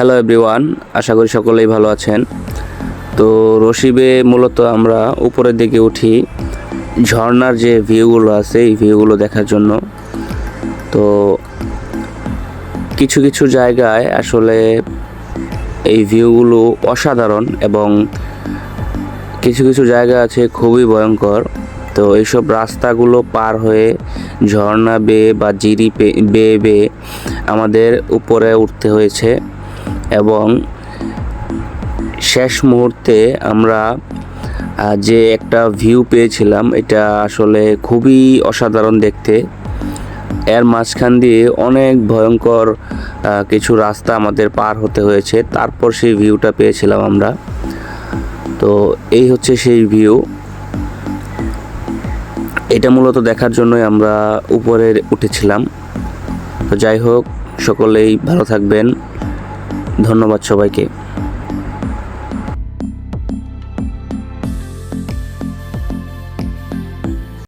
Hello everyone আশা করি সকলেই ভালো আছেন। তো রশিবে মূলত আমরা উপরের দিকে উঠি। ঝর্ণার যে ভিউগুলো আছে, এই ভিউগুলো দেখার জন্য। তো কিছু কিছু জায়গায় আসলে এই ভিউগুলো অসাধারণ এবং কিছু কিছু জায়গা আছে খুবই ভয়ঙ্কর। তো এইসব রাস্তাগুলো পার হয়ে ঝর্ণা বেয়ে বা জিরি বেয়ে বেয়ে আমাদের উপরে উঠতে হয়েছে। এবং শেষ মুহূর্তে আমরা যে একটা ভিউ পেয়েছিলাম, এটা আসলে খুবই অসাধারণ দেখতে। এর মাঝখান দিয়ে অনেক ভয়ঙ্কর কিছু রাস্তা আমাদের পার হতে হয়েছে, তারপর সেই ভিউটা পেয়েছিলাম আমরা। তো এই হচ্ছে সেই ভিউ এটা মূলত দেখার জন্যই আমরা উপরে উঠেছিলাম। তো যাই হোক, সকলেই ভালো থাকবেন। ধন্যবাদ সবাইকে।